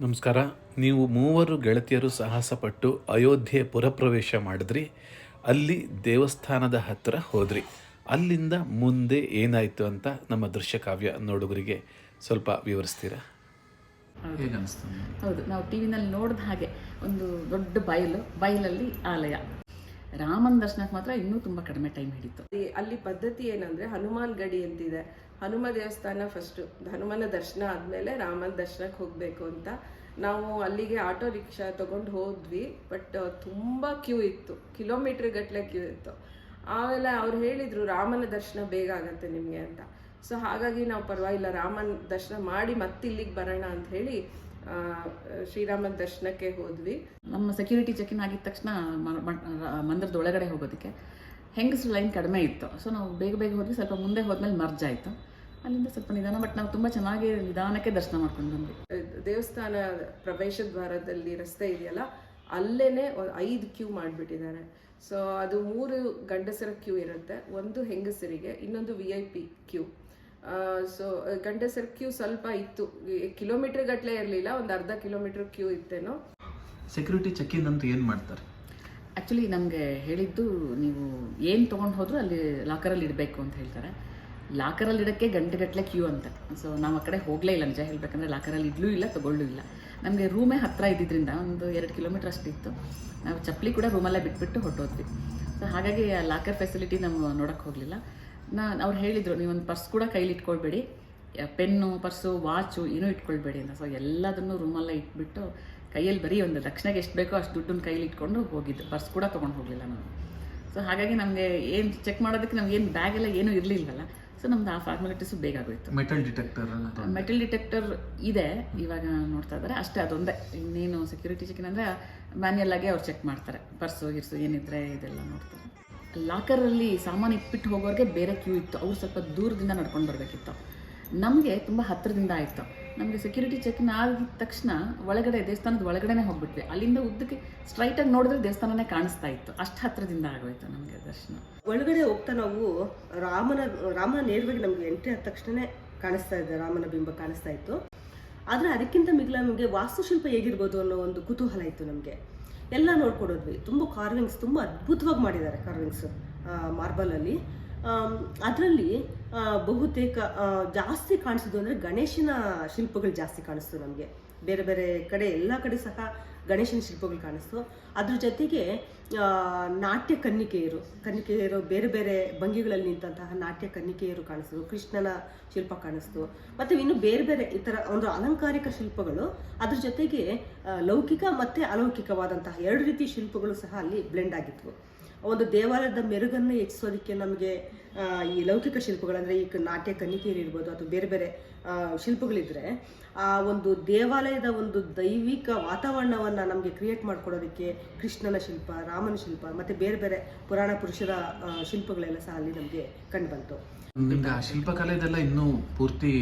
ನಮಸ್ಕಾರ. ನೀವು ಮೂವರು ಗೆಳತಿಯರು ಸಾಹಸಪಟ್ಟು ಅಯೋಧ್ಯೆ ಪುರಪ್ರವೇಶ ಮಾಡಿದ್ರಿ. ಅಲ್ಲಿ ದೇವಸ್ಥಾನದ ಹತ್ತಿರ ಹೋದ್ರಿ. ಅಲ್ಲಿಂದ ಮುಂದೆ ಏನಾಯಿತು ಅಂತ ನಮ್ಮ ದೃಶ್ಯಕಾವ್ಯ ನೋಡುಗರಿಗೆ ಸ್ವಲ್ಪ ವಿವರಿಸ್ತೀರಾ? ಹೇಗೆ ಅನಿಸ್ತು? ಹೌದು. ನಾವು ಟಿ ವಿನಲ್ಲಿ ನೋಡಿದ ಹಾಗೆ ಒಂದು ದೊಡ್ಡ ಬಯಲು ಬಯಲಲ್ಲಿ ಆಲಯ. ರಾಮನ ದರ್ಶನಕ್ಕೆ ಮಾತ್ರ ಇನ್ನೂ ತುಂಬ ಕಡಿಮೆ ಟೈಮ್ ಹಿಡಿತು. ಅಲ್ಲಿ- ಅಲ್ಲಿ ಪದ್ಧತಿ ಏನಂದ್ರೆ ಹನುಮಾನ್ ಗಡಿ ಅಂತಿದೆ. ಹನುಮ ದೇವಸ್ಥಾನ ಫಸ್ಟ್ ಹನುಮನ ದರ್ಶನ ಆದ್ಮೇಲೆ ರಾಮನ ದರ್ಶನಕ್ಕೆ ಹೋಗ್ಬೇಕು ಅಂತ. ನಾವು ಅಲ್ಲಿಗೆ ಆಟೋ ರಿಕ್ಷಾ ತಗೊಂಡು ಹೋದ್ವಿ ಬಟ್ ತುಂಬಾ ಕ್ಯೂ ಇತ್ತು. ಕಿಲೋಮೀಟರ್ ಗಟ್ಟಲೆ ಕ್ಯೂ ಇತ್ತು. ಆಮೇಲೆ ಅವ್ರು ಹೇಳಿದ್ರು, ರಾಮನ ದರ್ಶನ ಬೇಗ ಆಗತ್ತೆ ನಿಮಗೆ ಅಂತ. ಸೊ ಹಾಗಾಗಿ ನಾವು ಪರವಾಗಿಲ್ಲ, ರಾಮನ ದರ್ಶನ ಮಾಡಿ ಮತ್ತೆ ಇಲ್ಲಿಗೆ ಬರೋಣ ಅಂತ ಹೇಳಿ ಶ್ರೀರಾಮನ ದರ್ಶನಕ್ಕೆ ಹೋದ್ವಿ. ನಮ್ಮ ಸೆಕ್ಯೂರಿಟಿ ಚೆಕಿನ್ ಆಗಿದ ತಕ್ಷಣ ಮಂದಿರದ ಒಳಗಡೆ ಹೋಗೋದಕ್ಕೆ. ಹೆಂಗಸರು ಲೈನ್ ಕಡಿಮೆ ಇತ್ತು. ಸೊ ನಾವು ಬೇಗ ಬೇಗ ಹೋದ್ವಿ. ಸ್ವಲ್ಪ ಮುಂದೆ ಹೋದ್ಮೇಲೆ ಮರ್ಜ್ ಆಯಿತು. ಅಲ್ಲಿಂದ ಸ್ವಲ್ಪ ನಿಧಾನ ಬಟ್ ನಾವು ತುಂಬ ಚೆನ್ನಾಗಿ ನಿಧಾನಕ್ಕೆ ದರ್ಶನ ಮಾಡ್ಕೊಂಡು ಬಂದ್ವಿ. ದೇವಸ್ಥಾನ ಪ್ರವೇಶ ದ್ವಾರದಲ್ಲಿ ರಸ್ತೆ ಇದೆಯಲ್ಲ ಅಲ್ಲೇ ಒಂದ್ ಐದು ಕ್ಯೂ ಮಾಡಿಬಿಟ್ಟಿದ್ದಾರೆ. ಸೊ ಅದು ಮೂರು ಗಂಡಸರ ಕ್ಯೂ ಇರುತ್ತೆ. ಒಂದು ಹೆಂಗಸರಿಗೆ ಇನ್ನೊಂದು V I P queue. So ಗಂಡಸರ ಕ್ಯೂ ಸ್ವಲ್ಪ ಇತ್ತು. ಕಿಲೋಮೀಟರ್ ಗಟ್ಟಲೆ ಇರಲಿಲ್ಲ ಒಂದು ಅರ್ಧ ಕಿಲೋಮೀಟರ್ ಕ್ಯೂ ಇತ್ತೇನೋ. ಸೆಕ್ಯೂರಿಟಿ ಚೆಕ್ ಇನ್ ಅಂತ ಏನು ಮಾಡ್ತಾರೆ? ಆ್ಯಕ್ಚುಲಿ ನಮಗೆ ಹೇಳಿದ್ದು ನೀವು ಏನು ತೊಗೊಂಡು ಹೋದರೂ ಅಲ್ಲಿ ಲಾಕರಲ್ಲಿ ಇಡಬೇಕು ಅಂತ ಹೇಳ್ತಾರೆ. ಲಾಕರಲ್ಲಿ ಇಡೋಕ್ಕೆ ಗಂಟೆಗಟ್ಟಲೆ ಕ್ಯೂ ಅಂತ. ಸೊ ನಾವು ಆ ಕಡೆ ಹೋಗಲೇ ಇಲ್ಲ, ನಿಜ ಹೇಳಬೇಕಂದ್ರೆ ಲಾಕರಲ್ಲಿ ಇಡ್ಲೂ ಇಲ್ಲ, ತೊಗೊಳ್ಳೂ ಇಲ್ಲ. ನಮಗೆ ರೂಮೇ ಹತ್ತಿರ ಇದ್ದಿದ್ದರಿಂದ ಒಂದು ಎರಡು ಕಿಲೋಮೀಟ್ರ್ ಅಷ್ಟಿತ್ತು ನಾವು ಚಪ್ಪಲಿ ಕೂಡ ರೂಮಲ್ಲೇ ಬಿಟ್ಬಿಟ್ಟು ಹೊರಟೋದ್ವಿ. ಸೊ ಹಾಗಾಗಿ ಆ ಲಾಕರ್ ಫೆಸಿಲಿಟಿ ನಾವು ನೋಡೋಕ್ಕೆ ಹೋಗಲಿಲ್ಲ. ನಾ, ಅವ್ರು ಹೇಳಿದರು, ನೀವೊಂದು ಪರ್ಸ್ ಕೂಡ ಕೈಲಿ ಇಟ್ಕೊಳ್ಬೇಡಿ. ಪೆನ್ನು ಪರ್ಸು ವಾಚು ಏನೂ ಇಟ್ಕೊಳ್ಬೇಡಿ ಅಂತ. ಸೊ ಎಲ್ಲದನ್ನು ರೂಮಲ್ಲೇ ಇಟ್ಬಿಟ್ಟು ಕೈಯಲ್ಲಿ ಬರೀ ಒಂದು ದಕ್ಷಿಣಗೆ ಎಷ್ಟು ಬೇಕೋ ಅಷ್ಟು ದುಡ್ಡನ್ನು ಕೈಯಲ್ಲಿ ಇಟ್ಕೊಂಡು ಹೋಗಿದ್ದು. ಪರ್ಸ್ ಕೂಡ ತೊಗೊಂಡು ಹೋಗಲಿಲ್ಲ ನಾನು. ಸೊ ಹಾಗಾಗಿ ನಮಗೆ ಏನು ಚೆಕ್ ಮಾಡೋದಕ್ಕೆ ನಮ್ಗೆ ಏನು ಬ್ಯಾಗ್ ಎಲ್ಲ ಏನೂ ಇರಲಿಲ್ಲಲ್ಲ. ಸೊ ನಮ್ದು ಆ ಫಾರ್ಮಾಲಿಟೀಸು ಬೇಗ ಆಗೋಯ್ತು. ಮೆಟಲ್ ಡಿಟೆಕ್ಟರ್ ಮೆಟಲ್ ಡಿಟೆಕ್ಟರ್ ಇದೆ. ಇವಾಗ ನೋಡ್ತಾ ಇದ್ದಾರೆ. ಅಷ್ಟೇ ಅದೊಂದೇ. ಇನ್ನೇನು ಸೆಕ್ಯೂರಿಟಿ ಚೆಕ್ ಅಂದರೆ ಮ್ಯಾನ್ಯಲ್ ಆಗಿ ಅವ್ರು ಚೆಕ್ ಮಾಡ್ತಾರೆ. ಪರ್ಸು ಗಿರ್ಸು ಏನಿದ್ರೆ ಇದೆಲ್ಲ ನೋಡ್ತಾರೆ. ಲಾಕರಲ್ಲಿ ಸಾಮಾನು ಇಟ್ಬಿಟ್ಟು ಹೋಗೋರಿಗೆ ಬೇರೆ ಕ್ಯೂ ಇತ್ತು. ಅವ್ರು ಸ್ವಲ್ಪ ದೂರದಿಂದ ನಡ್ಕೊಂಡು ಬರಬೇಕಿತ್ತು. ನಮಗೆ ತುಂಬ ಹತ್ತಿರದಿಂದ ಆಯಿತು. ನಮಗೆ ಸೆಕ್ಯೂರಿಟಿ ಚೆಕ್ನ ಆಗಿದ ತಕ್ಷಣ ಒಳಗಡೆ, ದೇವಸ್ಥಾನದ ಒಳಗಡೆನೇ ಹೋಗ್ಬಿಟ್ವಿ. ಅಲ್ಲಿಂದ ಉದ್ದಕ್ಕೆ ಸ್ಟ್ರೈಟಾಗಿ ನೋಡಿದ್ರೆ ದೇವಸ್ಥಾನನೇ ಕಾಣಿಸ್ತಾ ಇತ್ತು. ಅಷ್ಟು ಹತ್ತಿರದಿಂದ ಆಗೋಯ್ತು ನಮಗೆ ದರ್ಶನ. ಒಳಗಡೆ ಹೋಗ್ತಾ ನಾವು ರಾಮನ ರಾಮನ ನೇರವಾಗಿ ನಮಗೆ ಎಂಟ್ರಿ ಆದ ತಕ್ಷಣನೇ ಕಾಣಿಸ್ತಾ ಇದೆ, ರಾಮನ ಬಿಂಬ ಕಾಣಿಸ್ತಾ ಇತ್ತು. ಆದರೆ ಅದಕ್ಕಿಂತ ಮಿಗಿಲ ನಮಗೆ ವಾಸ್ತುಶಿಲ್ಪ ಹೇಗಿರ್ಬೋದು ಅನ್ನೋ ಒಂದು ಕುತೂಹಲ ಇತ್ತು ನಮಗೆ. ಎಲ್ಲ ನೋಡ್ಕೊಡೋದ್ವಿ ತುಂಬ ಕಾರ್ವಿಂಗ್ಸ್ ತುಂಬ ಅದ್ಭುತವಾಗಿ ಮಾಡಿದ್ದಾರೆ ಕಾರ್ವಿಂಗ್ಸ್ ಮಾರ್ಬಲಲ್ಲಿ ಅದರಲ್ಲಿ ಬಹುತೇಕ ಜಾಸ್ತಿ ಕಾಣಿಸೋದು ಅಂದರೆ ಗಣೇಶನ ಶಿಲ್ಪಗಳು ಜಾಸ್ತಿ ಕಾಣಿಸ್ತು ನಮಗೆ. ಬೇರೆ ಬೇರೆ ಕಡೆ ಎಲ್ಲ ಕಡೆ ಸಹ ಗಣೇಶನ ಶಿಲ್ಪಗಳು ಕಾಣಿಸ್ತು. ಅದ್ರ ಜೊತೆಗೆ ನಾಟ್ಯ ಕನ್ನಿಕೆಯರು ಕನ್ನಿಕೆಯರು ಬೇರೆ ಬೇರೆ ಭಂಗಿಗಳಲ್ಲಿ ನಿಂತಹ ನಾಟ್ಯ ಕನ್ನಿಕೆಯರು ಕಾಣಿಸ್ತು, ಕೃಷ್ಣನ ಶಿಲ್ಪ ಕಾಣಿಸ್ತು. ಮತ್ತು ಇನ್ನು ಬೇರೆ ಬೇರೆ ಈ ಥರ ಒಂದು ಅಲಂಕಾರಿಕ ಶಿಲ್ಪಗಳು, ಅದ್ರ ಜೊತೆಗೆ ಲೌಕಿಕ ಮತ್ತು ಅಲೌಕಿಕವಾದಂತಹ ಎರಡು ರೀತಿ ಶಿಲ್ಪಗಳು ಸಹ ಅಲ್ಲಿ ಬ್ಲೆಂಡ್ ಆಗಿದ್ವು. ಒಂದು ದೇವಾಲಯದ ಮೆರುಗನ್ನು ಹೆಚ್ಚಿಸೋದಕ್ಕೆ ನಮಗೆ ಈ ಲೌಕಿಕ ಶಿಲ್ಪಗಳಂದರೆ ಈ ಕ- ನಾಟ್ಯ ಕನ್ನಿಕೆಯರು ಇರ್ಬೋದು ಅಥವಾ ಬೇರೆ ಬೇರೆ ಶಿಲ್ಪಗಳಿದ್ದರೆ ಶಿಲ್ಪಗಳಿದ್ರೆ ಆ ಒಂದು ದೇವಾಲಯದ ಒಂದು ದೈವಿಕ ವಾತಾವರಣವನ್ನು ನಮಗೆ ಕ್ರಿಯೇಟ್ ಮಾಡ್ಕೊಡೋದಕ್ಕೆ ಕೃಷ್ಣನ ಶಿಲ್ಪ ರಾಮನ ಶಿಲ್ಪ ಮತ್ತು ಬೇರೆ ಬೇರೆ ಪುರಾಣ ಪುರುಷರ ಶಿಲ್ಪಗಳೆಲ್ಲ ಸಹ ಅಲ್ಲಿ ನಮಗೆ ಕಂಡು ಬಂತು. ನಿಮ್ಗೆ ಆ ಶಿಲ್ಪಕಲೆದೆಲ್ಲ ಇನ್ನೂ ಪೂರ್ತಿ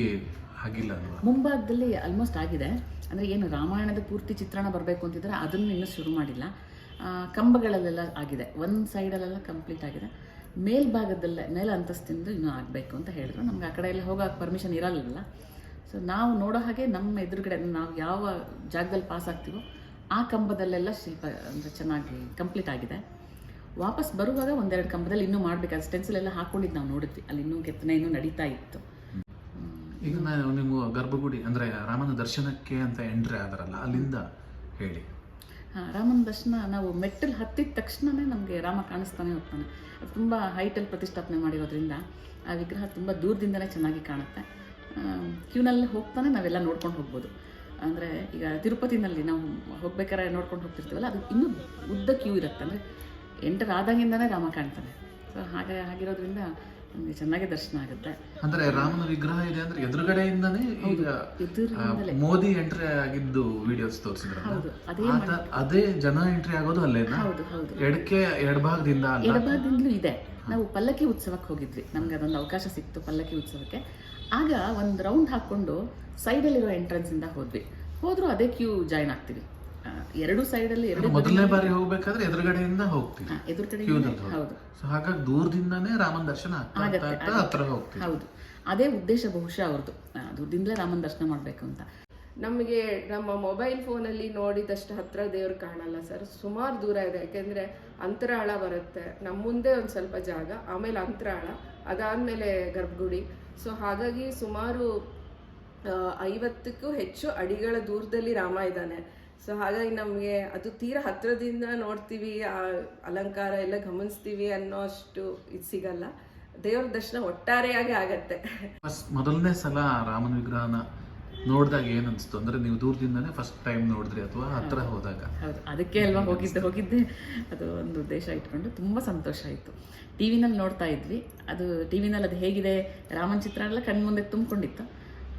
ಆಗಿಲ್ಲ ಅಲ್ವಾ? ಮುಂಭಾಗದಲ್ಲಿ ಆಲ್ಮೋಸ್ಟ್ ಆಗಿದೆ. ಅಂದರೆ ಏನು ರಾಮಾಯಣದ ಪೂರ್ತಿ ಚಿತ್ರಣ ಬರಬೇಕು ಅಂತಿದ್ರೆ ಅದನ್ನು ಇನ್ನೂ ಶುರು ಮಾಡಿಲ್ಲ. ಕಂಬಗಳಲ್ಲೆಲ್ಲ ಆಗಿದೆ. ಒಂದು ಸೈಡಲ್ಲೆಲ್ಲ ಕಂಪ್ಲೀಟ್ ಆಗಿದೆ. ಮೇಲ್ಭಾಗದಲ್ಲೇ, ಮೇಲೆ ಅಂತಸ್ತಿಂದ ಇನ್ನೂ ಆಗಬೇಕು ಅಂತ ಹೇಳಿದ್ರು. ನಮ್ಗೆ ಆ ಕಡೆ ಎಲ್ಲ ಹೋಗೋಕೆ ಪರ್ಮಿಷನ್ ಇರಲಿಲ್ಲ. ಸೊ ನಾವು ನೋಡೋ ಹಾಗೆ ನಮ್ಮ ಎದುರುಗಡೆ, ನಾವು ಯಾವ ಜಾಗದಲ್ಲಿ ಪಾಸ್ ಆಗ್ತೀವೋ ಆ ಕಂಬದಲ್ಲೆಲ್ಲ ಶಿಲ್ಪ, ಅಂದರೆ ಚೆನ್ನಾಗಿ ಕಂಪ್ಲೀಟ್ ಆಗಿದೆ. ವಾಪಸ್ ಬರುವಾಗ ಒಂದೆರಡು ಕಂಬದಲ್ಲಿ ಇನ್ನೂ ಮಾಡಬೇಕಾದ ಸ್ಟೆನ್ಸಿಲ್ ಎಲ್ಲ ಹಾಕೊಂಡಿದ್ದು ನಾವು ನೋಡಿದ್ವಿ. ಅಲ್ಲಿ ಇನ್ನೂ ಕೆತ್ತನೆ ಇನ್ನೂ ನಡೀತಾ ಇತ್ತು. ಈಗ ನಾವು ಗರ್ಭಗುಡಿ, ಅಂದರೆ ರಾಮನ ದರ್ಶನಕ್ಕೆ ಅಂತ ಎಂಟ್ರಿ ಆದರಲ್ಲ, ಅಲ್ಲಿಂದ ಹೇಳಿ. ರಾಮನ ದರ್ಶನ ನಾವು ಮೆಟ್ಟಲು ಹತ್ತಿದ ತಕ್ಷಣವೇ ನಮಗೆ ರಾಮ ಕಾಣಿಸ್ತಾನೆ ಹೋಗ್ತಾನೆ. ಅದು ತುಂಬ ಹೈಟಲ್ಲಿ ಪ್ರತಿಷ್ಠಾಪನೆ ಮಾಡಿರೋದ್ರಿಂದ ಆ ವಿಗ್ರಹ ತುಂಬ ದೂರದಿಂದಲೇ ಚೆನ್ನಾಗಿ ಕಾಣುತ್ತೆ. ಕ್ಯೂನಲ್ಲಿ ಹೋಗ್ತಾನೆ ನಾವೆಲ್ಲ ನೋಡ್ಕೊಂಡು ಹೋಗ್ಬೋದು. ಅಂದರೆ ಈಗ ತಿರುಪತಿನಲ್ಲಿ ನಾವು ಹೋಗ್ಬೇಕಾದ್ರೆ ನೋಡ್ಕೊಂಡು ಹೋಗ್ತಿರ್ತೀವಲ್ಲ, ಅದು ಇನ್ನೂ ಉದ್ದ ಕ್ಯೂ ಇರುತ್ತೆ. ಅಂದರೆ ಎಂಟರ್ ಆದಾಗಿಂದನೇ ರಾಮ ಕಾಣ್ತಾನೆ. ಸೊ ಹಾಗೆ ಆಗಿರೋದ್ರಿಂದ ನಮಗೆ ಚೆನ್ನಾಗಿ ದರ್ಶನ ಆಗುತ್ತೆ. ಅಂದ್ರೆ ರಾಮನ ವಿಗ್ರಹ ಇದೆ ಅಂದ್ರೆ ಎದುರುಗಡೆಯಿಂದಾನೇ ಈಗ. ಮೋದಿ ಎಂಟ್ರಿ ಆಗಿದ್ದು ವಿಡಿಯೋಸ್ ತೋರಿಸಿದ್ರು ಅದೇ ಅದೇ ಜನ ಎಂಟ್ರಿ ಆಗೋದು ಅಲ್ಲೇ ಎಡಕ್ಕೆ ಎಡಭಾಗದಿಂದ ಎಡಭಾಗದಿಂದಲೂ ಇದೆ. ನಾವು ಪಲ್ಲಕ್ಕಿ ಉತ್ಸವಕ್ಕೆ ಹೋಗಿದ್ವಿ. ನಮ್ಗೆ ಅದೊಂದು ಅವಕಾಶ ಸಿಕ್ತು ಪಲ್ಲಕ್ಕಿ ಉತ್ಸವಕ್ಕೆ. ಆಗ ಒಂದು ರೌಂಡ್ ಹಾಕೊಂಡು ಸೈಡಲ್ಲಿರೋ ಎಂಟ್ರೆನ್ಸಿಂದ ಹೋದ್ವಿ. ಹೋದ್ರೂ ಅದೇ ಕ್ಯೂ ಜಾಯ್ನ್ ಆಗ್ತೀವಿ. ಎರಡೂ ಸೈಡಲ್ಲಿ ಎರಡು ಮೊದಲನೇ ಬಾರಿ ಹೋಗಬೇಕಾದ್ರೆ ಎದುರುಗಡೆಯಿಂದ ಹೋಗ್ತೀವಿ. ಎದುರುಗಡೆ ಹೌದು. ಸೊ ಹಾಗಾಗಿ ದೂರದಿಂದಾನೇ ರಾಮನ ದರ್ಶನ ಆಗ್ತಾ ಹತ್ರ ಹೋಗ್ತೀವಿ. ಹೌದು. ಅದೇ ಉದ್ದೇಶ ಬಹುಶಃ ಅವ್ರದ್ದು. ದೂರದಿಂದಲೇ ರಾಮನ ದರ್ಶನ ಮಾಡಬೇಕು ಅಂತ. ನಮಗೆ ನಮ್ಮ ಮೊಬೈಲ್ ಫೋನಲ್ಲಿ ನೋಡಿದಷ್ಟು ಹತ್ರ ದೇವ್ರು ಕಾಣಲ್ಲ ಸರ್ ಸುಮಾರು ದೂರ ಇದೆ. ಯಾಕೆಂದರೆ ಅಂತರಾಳ ಬರುತ್ತೆ. ನಮ್ಮ ಮುಂದೆ ಒಂದು ಸ್ವಲ್ಪ ಜಾಗ ಆಮೇಲೆ ಅಂತರಾಳ ಅದಾದಮೇಲೆ ಗರ್ಭಗುಡಿ. ಸೊ ಹಾಗಾಗಿ ಸುಮಾರು ಆ, ಐವತ್ತಕ್ಕೂ ಹೆಚ್ಚು ಅಡಿಗಳ ದೂರದಲ್ಲಿ ರಾಮ ಇದ್ದಾನೆ. ಸೊ ಹಾಗಾಗಿ ನಮಗೆ ಅದು ತೀರಾ ಹತ್ರದಿಂದ ನೋಡ್ತೀವಿ ಆ ಅಲಂಕಾರ ಎಲ್ಲ ಗಮನಿಸ್ತೀವಿ ಅನ್ನೋ ಅಷ್ಟು ಇದು ಸಿಗಲ್ಲ. ದೇವ್ರ ದರ್ಶನ ಒಟ್ಟಾರೆಯಾಗಿ ಆಗತ್ತೆ. ಫಸ್ಟ್ ಮೊದಲನೇ ಸಲ ರಾಮನ ವಿಗ್ರಹನ ನೋಡಿದಾಗ ಏನು ಅನಿಸ್ತು ಅಂದ್ರೆ ನೀವು ದೂರದಿಂದನೇ ಫಸ್ಟ್ ಟೈಮ್ ನೋಡಿದ್ರಿ ಅಥವಾ ಹತ್ರ ಹೋದಾಗ? ಹೌದು. ಅದಕ್ಕೆ ಅಲ್ವಾ ಹೋಗಿದ್ದೆ ಹೋಗಿದ್ದೆ. ಅದು ಒಂದು ಉದ್ದೇಶ ಇಟ್ಕೊಂಡು ತುಂಬಾ ಸಂತೋಷ ಆಯ್ತು. ಟಿ ವಿನಲ್ಲಿ ನೋಡ್ತಾ ಇದ್ವಿ. ಅದು ಟಿ ವಿನಲ್ಲಿ ಅದು ಹೇಗಿದೆ? ರಾಮನ ಚಿತ್ರ ಎಲ್ಲ ಕಣ್ಮುಂದೆ ತುಂಬಿಕೊಂಡಿತ್ತು.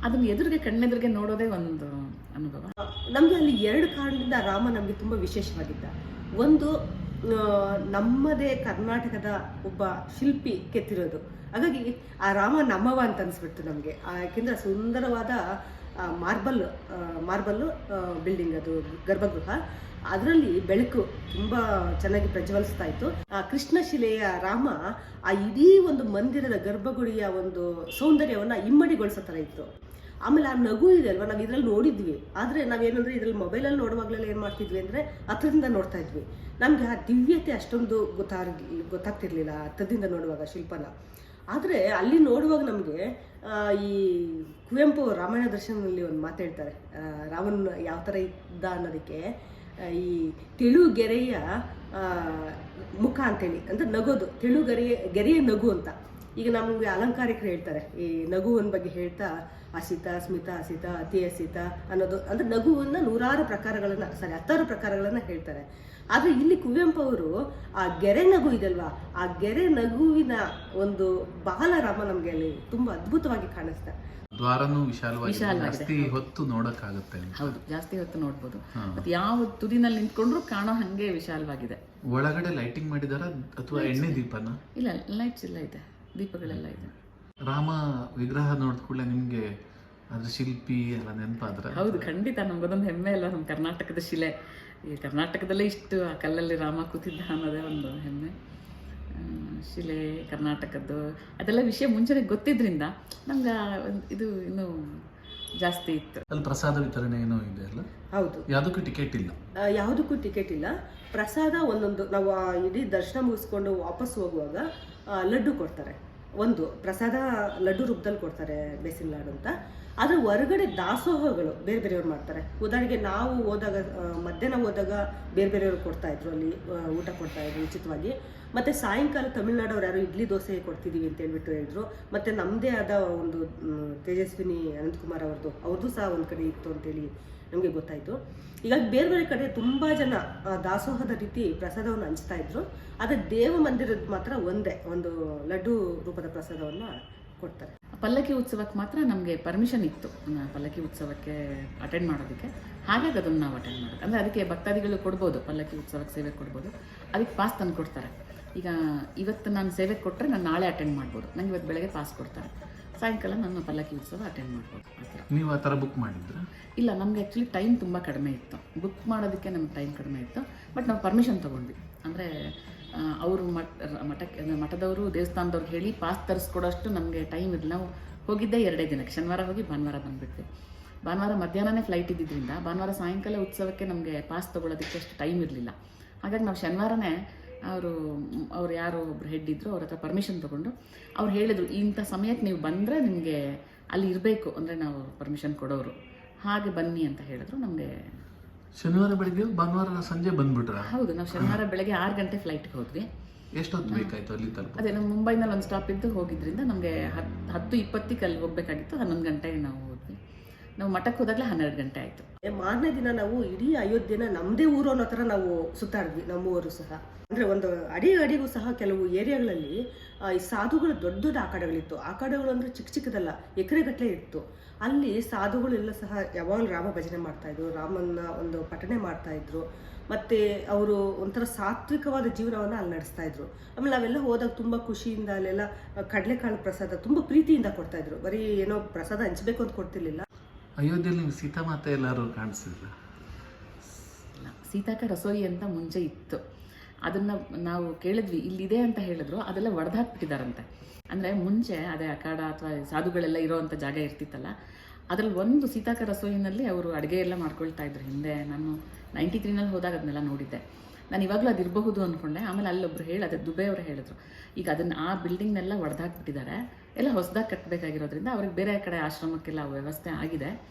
ಅದನ್ನ ಎದುರಿಗೆ ಕಣ್ಣೆದುರಿಗೆ ನೋಡೋದೇ ಒಂದು ಅನುಭವ. ನಮಗೆ ಅಲ್ಲಿ ಎರಡು ಕಾರಣದಿಂದ ರಾಮ ನಮಗೆ ತುಂಬ ವಿಶೇಷವಾಗಿದ್ದ. ಒಂದು ನಮ್ಮದೇ ಕರ್ನಾಟಕದ ಒಬ್ಬ ಶಿಲ್ಪಿ ಕೆತ್ತಿರೋದು. ಹಾಗಾಗಿ ಆ ರಾಮ ನಮ್ಮವ ಅಂತ ಅನಿಸ್ಬಿಡ್ತು ನಮಗೆ. ಯಾಕೆಂದರೆ ಸುಂದರವಾದ ಮಾರ್ಬಲ್ ಮಾರ್ಬಲ್ ಬಿಲ್ಡಿಂಗ್ ಅದು, ಗರ್ಭಗೃಹ. ಅದರಲ್ಲಿ ಬೆಳಕು ತುಂಬ ಚೆನ್ನಾಗಿ ಪ್ರಜ್ವಲಿಸ್ತಾ ಇತ್ತು. ಆ, ಕೃಷ್ಣಶಿಲೆಯ ರಾಮ ಆ ಇಡೀ ಒಂದು ಮಂದಿರದ ಗರ್ಭಗುಡಿಯ ಒಂದು ಸೌಂದರ್ಯವನ್ನು ಇಮ್ಮಡಿಗೊಳಿಸೋ ಥರ ಇತ್ತು. ಆಮೇಲೆ ಆ ನಗು ಇದೆ ಅಲ್ವಾ? ನಾವು ಇದ್ರಲ್ಲಿ ನೋಡಿದ್ವಿ. ಆದರೆ ನಾವೇನಂದ್ರೆ ಇದ್ರಲ್ಲಿ ಮೊಬೈಲಲ್ಲಿ ನೋಡುವಾಗಲೆಲ್ಲ ಏನು ಮಾಡ್ತಿದ್ವಿ ಅಂದರೆ ಹತ್ರದಿಂದ ನೋಡ್ತಾ ಇದ್ವಿ. ನಮಗೆ ಆ ದಿವ್ಯತೆ ಅಷ್ಟೊಂದು ಗೊತ್ತಾಗಿ ಗೊತ್ತಾಗ್ತಿರ್ಲಿಲ್ಲ ಹತ್ರದಿಂದ ನೋಡುವಾಗ ಶಿಲ್ಪನ. ಆದರೆ ಅಲ್ಲಿ ನೋಡುವಾಗ ನಮಗೆ ಈ ಕುವೆಂಪು ರಾಮಾಯಣ ದರ್ಶನದಲ್ಲಿ ಒಂದು ಮಾತು ಹೇಳ್ತಾರೆ. ಆ, ರಾಮನ್ ಯಾವ ಥರ ಇದ್ದ ಅನ್ನೋದಕ್ಕೆ ಈ ತಿಳುಗೆರೆಯ ಗೆರೆಯ ಮುಖ ಅಂತೇಳಿ. ಅಂದರೆ ನಗೋದು. ತಿಳುಗೆರೆಯ ಗೆರೆಯ ನಗು ಅಂತ. ಈಗ ನಮಗೆ ಅಲಂಕಾರಿಕರು ಹೇಳ್ತಾರೆ. ಈ ನಗುವನ್ ಬಗ್ಗೆ ಹೇಳ್ತಾ ಅಸಿತ ಸ್ಮಿತ ಅಸಿತ ಅತಿ ಅಸಿತ ಅನ್ನೋದು. ಅಂದ್ರೆ ನಗುವನ್ನ ನೂರಾರು ಪ್ರಕಾರಗಳನ್ನ ಸಾರಿ ಹತ್ತಾರು ಪ್ರಕಾರಗಳನ್ನ ಹೇಳ್ತಾರೆ. ಆದ್ರೆ ಇಲ್ಲಿ ಕುವೆಂಪು ಅವರು ಆ ಗೆರೆ ನಗು ಇದಲ್ವಾ? ಆ ಗೆರೆ ನಗುವಿನ ಒಂದು ಬಾಲರಾಮ ನಮಗೆ ಅಲ್ಲಿ ತುಂಬಾ ಅದ್ಭುತವಾಗಿ ಕಾಣಿಸ್ತಾರೆ ದ್ವಾರನೂ ವಿಶಾಲವಾಗಿ ಹೊತ್ತು ನೋಡಕ್ಕಾಗುತ್ತೆ. ಹೌದು ಜಾಸ್ತಿ ಹೊತ್ತು ನೋಡ್ಬೋದು. ಮತ್ತು ಯಾವ ತುದಿನಲ್ಲಿ ನಿಂತ್ಕೊಂಡ್ರು ಕಾಣೋ ಹಂಗೆ ವಿಶಾಲವಾಗಿದೆ. ಒಳಗಡೆ ಲೈಟಿಂಗ್ ಮಾಡಿದಾರ ಅಥವಾ ಎಣ್ಣೆ ದೀಪನ? ಇಲ್ಲ ಲೈಟ್ಸ್ ಇಲ್ಲ ಇದೆ. ದೀಪಗಳೆಲ್ಲ ಇದೆ. ರಾಮ ವಿಗ್ರಹ ನೋಡಿದ ಕೂಡಲೇ ನಿಮಗೆ ಅದ್ರ ಶಿಲ್ಪಿ ಎಲ್ಲ ನೆನಪಾದ್ರೆ? ಹೌದು ಖಂಡಿತ. ನಮ್ಗೊಂದೊಂದು ಹೆಮ್ಮೆ ಅಲ್ಲ ನಮ್ಮ ಕರ್ನಾಟಕದ ಶಿಲೆ. ಈ ಕರ್ನಾಟಕದಲ್ಲೇ ಇಷ್ಟು ಆ ಕಲ್ಲಲ್ಲಿ ರಾಮ ಕೂತಿದ್ದ ಅನ್ನೋದೇ ಒಂದು ಹೆಮ್ಮೆ. ಶಿಲೆ ಕರ್ನಾಟಕದ್ದು ಅದೆಲ್ಲ ವಿಷಯ ಮುಂಚೆನೆ ಗೊತ್ತಿದ್ರಿಂದ ನಮ್ಗೆ ಇದು ಇನ್ನೂ ಜಾಸ್ತಿ ಇತ್ತು. ಅಲ್ಲಿ ಪ್ರಸಾದ ವಿತರಣೆ ಏನೋ ಇದೆ ಅಲ್ಲ? ಹೌದು. ಯಾವುದಕ್ಕೂ ಟಿಕೆಟ್ ಇಲ್ಲ. ಯಾವುದಕ್ಕೂ ಟಿಕೆಟ್ ಇಲ್ಲ. ಪ್ರಸಾದ ಒಂದೊಂದು ನಾವು ಆ ಇಡೀ ದರ್ಶನ ಮುಗಿಸ್ಕೊಂಡು ವಾಪಸ್ ಹೋಗುವಾಗ ಆ, ಲಡ್ಡು ಕೊಡ್ತಾರೆ. ಒಂದು ಪ್ರಸಾದ ಲಡ್ಡು ರೂಪದಲ್ಲಿ ಕೊಡ್ತಾರೆ ಬೇಸಿನ್ ಲಾಡು ಅಂತ. ಆದರೆ ಹೊರಗಡೆ ದಾಸೋಹಗಳು ಬೇರೆ ಬೇರೆಯವ್ರು ಮಾಡ್ತಾರೆ. ಉದಾಹರಣೆಗೆ ನಾವು ಹೋದಾಗ ಮಧ್ಯಾಹ್ನ ಹೋದಾಗ ಬೇರೆ ಬೇರೆಯವ್ರು ಕೊಡ್ತಾ ಇದ್ರು ಅಲ್ಲಿ ಊಟ ಕೊಡ್ತಾ ಇದ್ರು ಉಚಿತವಾಗಿ. ಮತ್ತು ಸಾಯಂಕಾಲ ತಮಿಳ್ನಾಡವ್ರು ಯಾರು ಇಡ್ಲಿ ದೋಸೆ ಕೊಡ್ತಿದ್ದೀವಿ ಅಂತ ಹೇಳ್ಬಿಟ್ಟು ಹೇಳಿದ್ರು. ಮತ್ತು ನಮ್ಮದೇ ಆದ ಒಂದು ತೇಜಸ್ವಿನಿ ಅನಂತಕುಮಾರ್ ಅವ್ರದ್ದು ಅವ್ರದ್ದು ಸಹ ಒಂದು ಕಡೆ ಇತ್ತು ಅಂತೇಳಿ ನಮಗೆ ಗೊತ್ತಾಯಿತು. ಹೀಗಾಗಿ ಬೇರೆ ಬೇರೆ ಕಡೆ ತುಂಬ ಜನ ದಾಸೋಹದ ರೀತಿ ಪ್ರಸಾದವನ್ನು ಹಂಚ್ತಾ ಇದ್ರು. ಆದರೆ ದೇವ ಮಂದಿರದ ಮಾತ್ರ ಒಂದೇ, ಒಂದು ಲಡ್ಡು ರೂಪದ ಪ್ರಸಾದವನ್ನು ಕೊಡ್ತಾರೆ. ಪಲ್ಲಕ್ಕಿ ಉತ್ಸವಕ್ಕೆ ಮಾತ್ರ ನಮಗೆ ಪರ್ಮಿಷನ್ ಇತ್ತು. ಪಲ್ಲಕ್ಕಿ ಉತ್ಸವಕ್ಕೆ ಅಟೆಂಡ್ ಮಾಡೋದಕ್ಕೆ. ಹಾಗಾಗಿ ಅದನ್ನು ನಾವು ಅಟೆಂಡ್ ಮಾಡೋದು. ಅಂದರೆ ಅದಕ್ಕೆ ಭಕ್ತಾದಿಗಳು ಕೊಡ್ಬೋದು, ಪಲ್ಲಕ್ಕಿ ಉತ್ಸವಕ್ಕೆ ಸೇವೆ ಕೊಡ್ಬೋದು. ಅದಕ್ಕೆ ಪಾಸ್ ತಂದು ಕೊಡ್ತಾರೆ. ಈಗ ಇವತ್ತು ನಾನು ಸೇವೆ ಕೊಟ್ಟರೆ ನಾನು ನಾಳೆ ಅಟೆಂಡ್ ಮಾಡ್ಬೋದು. ನಂಗೆ ಇವತ್ತು ಬೆಳಗ್ಗೆ ಪಾಸ್ ಕೊಡ್ತಾರೆ. ಸಾಯಂಕಾಲ ನಾನು ಪಲ್ಲಕ್ಕಿ ಉತ್ಸವ ಅಟೆಂಡ್ ಮಾಡ್ಬೋದು. ಆ ಥರ. ನೀವು ಆ ಥರ ಬುಕ್ ಮಾಡಿದ್ರ? ಇಲ್ಲ ನಮಗೆ ಆ್ಯಕ್ಚುಲಿ ಟೈಮ್ ತುಂಬ ಕಡಿಮೆ ಇತ್ತು. ಬುಕ್ ಮಾಡೋದಕ್ಕೆ ನಮ್ಗೆ ಟೈಮ್ ಕಡಿಮೆ ಇತ್ತು. ಬಟ್ ನಾವು ಪರ್ಮಿಷನ್ ತೊಗೊಂಡ್ವಿ. ಅಂದರೆ ಅವರು ಮಠ ಮಠಕ್ಕೆ ಮಠದವರು ದೇವಸ್ಥಾನದವ್ರಿಗೆ ಹೇಳಿ ಪಾಸ್ ತರಿಸ್ಕೊಡೋಷ್ಟು ನಮಗೆ ಟೈಮ್ ಇರಲಿಲ್ಲ ನಾವು ಹೋಗಿದ್ದೆ ಎರಡೇ ದಿನಕ್ಕೆ. ಶನಿವಾರ ಹೋಗಿ ಭಾನುವಾರ ಬಂದುಬಿಟ್ವಿ. ಭಾನುವಾರ ಮಧ್ಯಾಹ್ನನೇ ಫ್ಲೈಟ್ ಇದ್ದಿದ್ದರಿಂದ ಭಾನುವಾರ ಸಾಯಂಕಾಲ ಉತ್ಸವಕ್ಕೆ ನಮಗೆ ಪಾಸ್ ತೊಗೊಳೋದಕ್ಕೆ ಅಷ್ಟು ಟೈಮ್ ಇರಲಿಲ್ಲ. ಹಾಗಾಗಿ ನಾವು ಶನಿವಾರನೇ ಅವರು ಅವ್ರು ಯಾರೋ ಒಬ್ರು ಹೆಡ್ ಇದ್ರು ಅವ್ರ ಹತ್ರ ಪರ್ಮಿಷನ್ ತಗೊಂಡು. ಅವ್ರು ಹೇಳಿದರು ಇಂಥ ಸಮಯಕ್ಕೆ ನೀವು ಬಂದರೆ ನಿಮಗೆ ಅಲ್ಲಿ ಇರಬೇಕು ಅಂದರೆ ನಾವು ಪರ್ಮಿಷನ್ ಕೊಡೋರು. ಹಾಗೆ ಬನ್ನಿ ಅಂತ ಹೇಳಿದ್ರು ನಮಗೆ ಶನಿವಾರ ಬೆಳಗ್ಗೆ ಭಾನುವಾರ ಸಂಜೆ ಬಂದ್ಬಿಟ್ರ? ಹೌದು ನಾವು ಶನಿವಾರ ಬೆಳಗ್ಗೆ ಆರು ಗಂಟೆ ಫ್ಲೈಟ್ಗೆ ಹೋದ್ವಿ. ಎಷ್ಟೊತ್ತು ಬೇಕಾಯ್ತು ಅಲ್ಲಿ ತಲುಪ ಅದೇ ನಮ್ಮ ಮುಂಬೈನಲ್ಲಿ ಒಂದು ಸ್ಟಾಪ್ ಇದ್ದು ಹೋಗಿದ್ರಿಂದ ನಮಗೆ ಹತ್ತು ಹತ್ತು ಇಪ್ಪತ್ತಕ್ಕೆ ಅಲ್ಲಿ ಹೋಗಬೇಕಾಗಿತ್ತು ಹನ್ನೊಂದು ಗಂಟೆಗೆ ನಾವು ನಾವು ಮಠಕ್ಕೆ ಹೋದಾಗಲೇ ಹನ್ನೆರಡು ಗಂಟೆ ಆಯಿತು. ಮಾರನೇ ದಿನ ನಾವು ಇಡೀ ಅಯೋಧ್ಯೆನ ನಮ್ಮದೇ ಊರು ಅನ್ನೋ ಥರ ನಾವು ಸುತ್ತಾಡಿದ್ವಿ, ನಮ್ಮೂರು ಸಹ. ಅಂದರೆ ಒಂದು ಅಡಿ ಅಡಿಗೂ ಸಹ ಕೆಲವು ಏರಿಯಾಗಳಲ್ಲಿ ಈ ಸಾಧುಗಳು ದೊಡ್ಡ ದೊಡ್ಡ ಆಕಡೆಗಳಿತ್ತು. ಆಕಡೆಗಳು ಅಂದರೆ ಚಿಕ್ಕ ಚಿಕ್ಕದಲ್ಲ, ಎಕರೆಗಟ್ಟಲೆ ಇತ್ತು. ಅಲ್ಲಿ ಸಾಧುಗಳೆಲ್ಲ ಸಹ ಯಾವಾಗಲೂ ರಾಮ ಭಜನೆ ಮಾಡ್ತಾಯಿದ್ರು ರಾಮನ ಒಂದು ಪಠಣೆ ಮಾಡ್ತಾಯಿದ್ರು ಮತ್ತೆ ಅವರು ಒಂಥರ ಸಾತ್ವಿಕವಾದ ಜೀವನವನ್ನು ಅಲ್ಲಿ ನಡೆಸ್ತಾ ಇದ್ರು. ಆಮೇಲೆ ನಾವೆಲ್ಲ ಹೋದಾಗ ತುಂಬ ಖುಷಿಯಿಂದ ಅಲ್ಲೆಲ್ಲ ಕಡಲೆಕಾಳು ಪ್ರಸಾದ ತುಂಬ ಪ್ರೀತಿಯಿಂದ ಕೊಡ್ತಾಯಿದ್ರು ಬರೀ ಏನೋ ಪ್ರಸಾದ ಹಂಚಬೇಕು ಅಂತ ಕೊಡ್ತಿರ್ಲಿಲ್ಲ. ಅಯೋಧ್ಯೆಯಲ್ಲಿ ನೀವು ಸೀತಾಮಾತೆ ಎಲ್ಲರೂ ಕಾಣಿಸಿಲ್ಲ ಸೀತಾಕ ರಸೋಯಿ ಅಂತ ಮುಂಚೆ ಇತ್ತು. ಅದನ್ನ ನಾವು ಕೇಳಿದ್ವಿ ಇಲ್ಲಿದೆ ಅಂತ ಹೇಳಿದ್ರು, ಅದೆಲ್ಲ ಒಡೆದಾಕ್ಬಿಟ್ಟಿದಾರಂತೆ. ಅಂದರೆ ಮುಂಚೆ ಅದೇ ಅಖಾಡ ಅಥವಾ ಸಾಧುಗಳೆಲ್ಲ ಇರೋವಂಥ ಜಾಗ ಇರ್ತಿತ್ತಲ್ಲ, ಅದ್ರಲ್ಲಿ ಒಂದು ಸೀತಾಕ ರಸೋಯಿನಲ್ಲಿ ಅವರು ಅಡುಗೆ ಎಲ್ಲ ಮಾಡ್ಕೊಳ್ತಾ ಇದ್ರು ಹಿಂದೆ. ನಾನು ನೈಂಟಿ ತ್ರೀನಲ್ಲಿ ಹೋದಾಗ ಅದನ್ನೆಲ್ಲ ನೋಡಿದ್ದೆ. ನಾನು ಇವಾಗಲೂ ಅದು ಇರಬಹುದು ಅಂದ್ಕೊಂಡೆ ಆಮೇಲೆ ಅಲ್ಲೊಬ್ರು ಹೇಳಿದೆ ದುಬೆ ಅವರು ಹೇಳಿದ್ರು. ಈಗ ಅದನ್ನು ಆ ಬಿಲ್ಡಿಂಗ್ನೆಲ್ಲ ಒಡೆದಾಕ್ಬಿಟ್ಟಿದ್ದಾರೆ. ಎಲ್ಲ ಹೊಸದಾಗಿ ಕಟ್ಟಬೇಕಾಗಿರೋದ್ರಿಂದ ಅವ್ರಿಗೆ ಬೇರೆ ಕಡೆ ಆಶ್ರಮಕ್ಕೆಲ್ಲ ವ್ಯವಸ್ಥೆ ಆಗಿದೆ.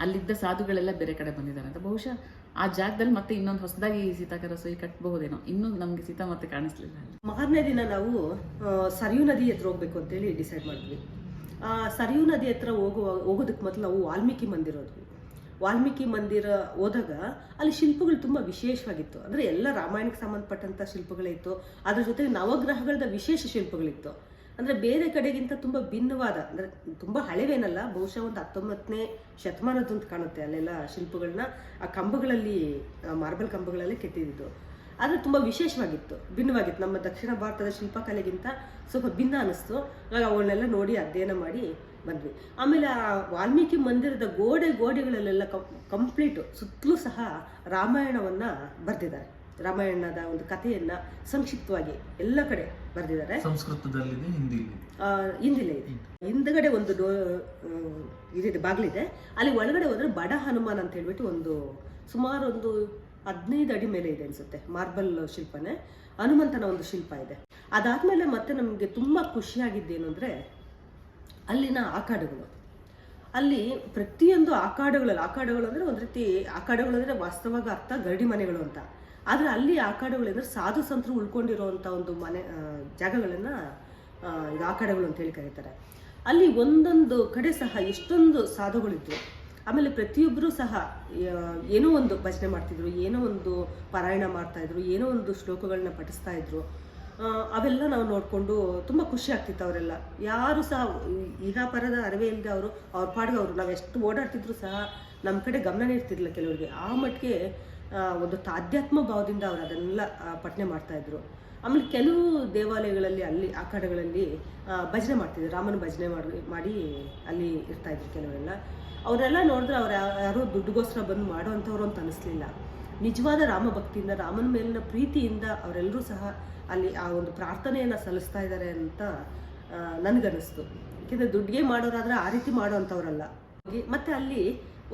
ಅಲ್ಲಿದ್ದ ಸಾಧುಗಳೆಲ್ಲ ಬೇರೆ ಕಡೆ ಬಂದಿದ್ದಾರೆ. ಅಂತ ಬಹುಶಃ ಆ ಜಾಗದಲ್ಲಿ ಮತ್ತೆ ಇನ್ನೊಂದು ಹೊಸದಾಗಿ ಸೀತಾಕರ ರಸೋಯಿ ಕಟ್ಟಬಹುದೇನೋ ಇನ್ನೂ ನಮಗೆ ಸೀತಾ ಮತ್ತೆ ಕಾಣಿಸ್ಲಿಲ್ಲ. ಮಾರನೇ ದಿನ ನಾವು ಸರಿಯು ಸರಿಯೂ ನದಿ ಹತ್ರ ಹೋಗ್ಬೇಕು ಅಂತೇಳಿ ಡಿಸೈಡ್ ಮಾಡಿದ್ವಿ. ಆ, ಸರಿಯು ನದಿ ಹತ್ರ ಹೋಗುವ ಹೋಗೋದಕ್ಕೆ ಮೊದಲು ನಾವು ವಾಲ್ಮೀಕಿ ಮಂದಿರ ಹೋದ್ವಿ. ವಾಲ್ಮೀಕಿ ಮಂದಿರ ಹೋದಾಗ ಅಲ್ಲಿ ಶಿಲ್ಪಗಳು ತುಂಬ ವಿಶೇಷವಾಗಿತ್ತು. ಅಂದ್ರೆ ಎಲ್ಲ ರಾಮಾಯಣಕ್ಕೆ ಸಂಬಂಧಪಟ್ಟಂತ ಶಿಲ್ಪಗಳೇ ಇತ್ತು. ಅದ್ರ ಜೊತೆಗೆ ನವಗ್ರಹಗಳದ ವಿಶೇಷ ಶಿಲ್ಪಗಳಿತ್ತು. ಅಂದರೆ ಬೇರೆ ಕಡೆಗಿಂತ ತುಂಬ ಭಿನ್ನವಾದ, ಅಂದರೆ ತುಂಬ ಹಳೆವೇನಲ್ಲ, ಬಹುಶಃ ಒಂದು ಹತ್ತೊಂಬತ್ತನೇ ಶತಮಾನದಂತ ಕಾಣುತ್ತೆ ಅಲ್ಲೆಲ್ಲ ಶಿಲ್ಪಗಳನ್ನ. ಆ ಕಂಬಗಳಲ್ಲಿ ಮಾರ್ಬಲ್ ಕಂಬಗಳಲ್ಲಿ ಕೆತ್ತಿದ್ದು. ಆದರೆ ತುಂಬ ವಿಶೇಷವಾಗಿತ್ತು, ಭಿನ್ನವಾಗಿತ್ತು. ನಮ್ಮ ದಕ್ಷಿಣ ಭಾರತದ ಶಿಲ್ಪಕಲೆಗಿಂತ ಸ್ವಲ್ಪ ಭಿನ್ನ ಅನ್ನಿಸ್ತು ಆಗ ಅವನ್ನೆಲ್ಲ ನೋಡಿ ಅಧ್ಯಯನ ಮಾಡಿ ಬಂದ್ವಿ. ಆಮೇಲೆ ಆ ವಾಲ್ಮೀಕಿ ಮಂದಿರದ ಗೋಡೆ ಗೋಡೆಗಳಲ್ಲೆಲ್ಲ ಕಂಪ್ಲೀಟ್ ಸುತ್ತಲೂ ಸಹ ರಾಮಾಯಣವನ್ನು ಬರೆದಿದ್ದಾರೆ. ರಾಮಾಯಣದ ಒಂದು ಕಥೆಯನ್ನ ಸಂಕ್ಷಿಪ್ತವಾಗಿ ಎಲ್ಲ ಕಡೆ ಬರೆದಿದ್ದಾರೆ. ಸಂಸ್ಕೃತದಲ್ಲಿದೆ ಹಿಂದಿಲಿ ಹಿಂದಿಲೆ ಇದೆ ಹಿಂದ್ಗಡೆ ಒಂದು ಡೋ ಇದಿದೆ ಬಾಗಿಲಿದೆ. ಅಲ್ಲಿ ಒಳಗಡೆ ಹೋದ್ರೆ ಬಡ ಹನುಮಾನ್ ಅಂತ ಹೇಳ್ಬಿಟ್ಟು ಒಂದು ಸುಮಾರು ಒಂದು ಹದಿನೈದು ಅಡಿ ಮೇಲೆ ಇದೆ ಅನ್ಸುತ್ತೆ ಮಾರ್ಬಲ್ ಶಿಲ್ಪನೇ. ಹನುಮಂತನ ಒಂದು ಶಿಲ್ಪ ಇದೆ. ಅದಾದ್ಮೇಲೆ ಮತ್ತೆ ನಮಗೆ ತುಂಬಾ ಖುಷಿಯಾಗಿದ್ದೇನು ಅಂದರೆ ಅಲ್ಲಿನ ಆಕಾಡುಗಳು. ಅಲ್ಲಿ ಪ್ರತಿಯೊಂದು ಆಕಾಡುಗಳಲ್ಲಿ ಆಕಾಡುಗಳು ಅಂದ್ರೆ ಒಂದು ರೀತಿ ಆಕಾಡುಗಳು ಅಂದ್ರೆ ವಾಸ್ತವವಾಗಿ ಅರ್ಥ ಗರಡಿ ಮನೆಗಳು ಅಂತ. ಆದರೆ ಅಲ್ಲಿ ಆ ಕಡೆಗಳಂದ್ರೆ ಸಾಧು ಸಂತರು ಉಳ್ಕೊಂಡಿರೋವಂಥ ಒಂದು ಮನೆ ಜಾಗಗಳನ್ನು ಇದು ಆ, ಕಡೆಗಳು ಅಂತ ಹೇಳಿ ಕರೀತಾರೆ. ಅಲ್ಲಿ ಒಂದೊಂದು ಕಡೆ ಸಹ ಎಷ್ಟೊಂದು ಸಾಧುಗಳಿದ್ರು. ಆಮೇಲೆ ಪ್ರತಿಯೊಬ್ಬರು ಸಹ ಏನೋ ಒಂದು ಭಜನೆ ಮಾಡ್ತಿದ್ರು ಏನೋ ಒಂದು ಪಾರಾಯಣ ಮಾಡ್ತಾಯಿದ್ರು ಏನೋ ಒಂದು ಶ್ಲೋಕಗಳನ್ನ ಪಠಿಸ್ತಾ ಇದ್ರು. ಅವೆಲ್ಲ ನಾವು ನೋಡಿಕೊಂಡು ತುಂಬ ಖುಷಿ ಆಗ್ತಿತ್ತು ಅವರೆಲ್ಲ. ಯಾರು ಸಹ ಈಗ ಪರದ ಅರಿವೆ ಇಲ್ಲದೆ ಅವರು ಅವ್ರ ಪಾಡಿಗೆ ಅವರು ನಾವು ಎಷ್ಟು ಓಡಾಡ್ತಿದ್ರು ಸಹ ನಮ್ಮ ಕಡೆ ಗಮನನೇ ಇರ್ತಿರ್ಲಿಲ್ಲ ಕೆಲವರಿಗೆ. ಆ ಮಟ್ಟಿಗೆ ಒಂದು ತಾಧ್ಯಾತ್ಮ ಭಾವದಿಂದ ಅವರು ಅದನ್ನೆಲ್ಲ ಪಠನೆ ಮಾಡ್ತಾ ಇದ್ರು. ಆಮೇಲೆ ಕೆಲವು ದೇವಾಲಯಗಳಲ್ಲಿ ಅಲ್ಲಿ, ಆ ಕಡೆಗಳಲ್ಲಿ ಭಜನೆ ಮಾಡ್ತಿದ್ರು. ರಾಮನ ಭಜನೆ ಮಾಡಿ ಮಾಡಿ ಅಲ್ಲಿ ಇರ್ತಾ ಇದ್ರು ಕೆಲವರೆಲ್ಲ. ಅವರೆಲ್ಲ ನೋಡಿದ್ರೆ ಅವ್ರು ಯಾರು ದುಡ್ಡುಗೋಸ್ಕರ ಬಂದು ಮಾಡುವಂಥವ್ರು ಅಂತ ಅನಿಸ್ಲಿಲ್ಲ. ನಿಜವಾದ ರಾಮ ಭಕ್ತಿಯಿಂದ, ರಾಮನ ಮೇಲಿನ ಪ್ರೀತಿಯಿಂದ ಅವರೆಲ್ಲರೂ ಸಹ ಅಲ್ಲಿ ಆ ಒಂದು ಪ್ರಾರ್ಥನೆಯನ್ನು ಸಲ್ಲಿಸ್ತಾ ಇದ್ದಾರೆ ಅಂತ ನನ್ಗನ್ನಿಸ್ತು. ಯಾಕೆಂದರೆ ದುಡ್ಡಿಗೆ ಮಾಡೋರಾದ್ರೆ ಆ ರೀತಿ ಮಾಡೋವಂಥವ್ರಲ್ಲ. ಮತ್ತೆ ಅಲ್ಲಿ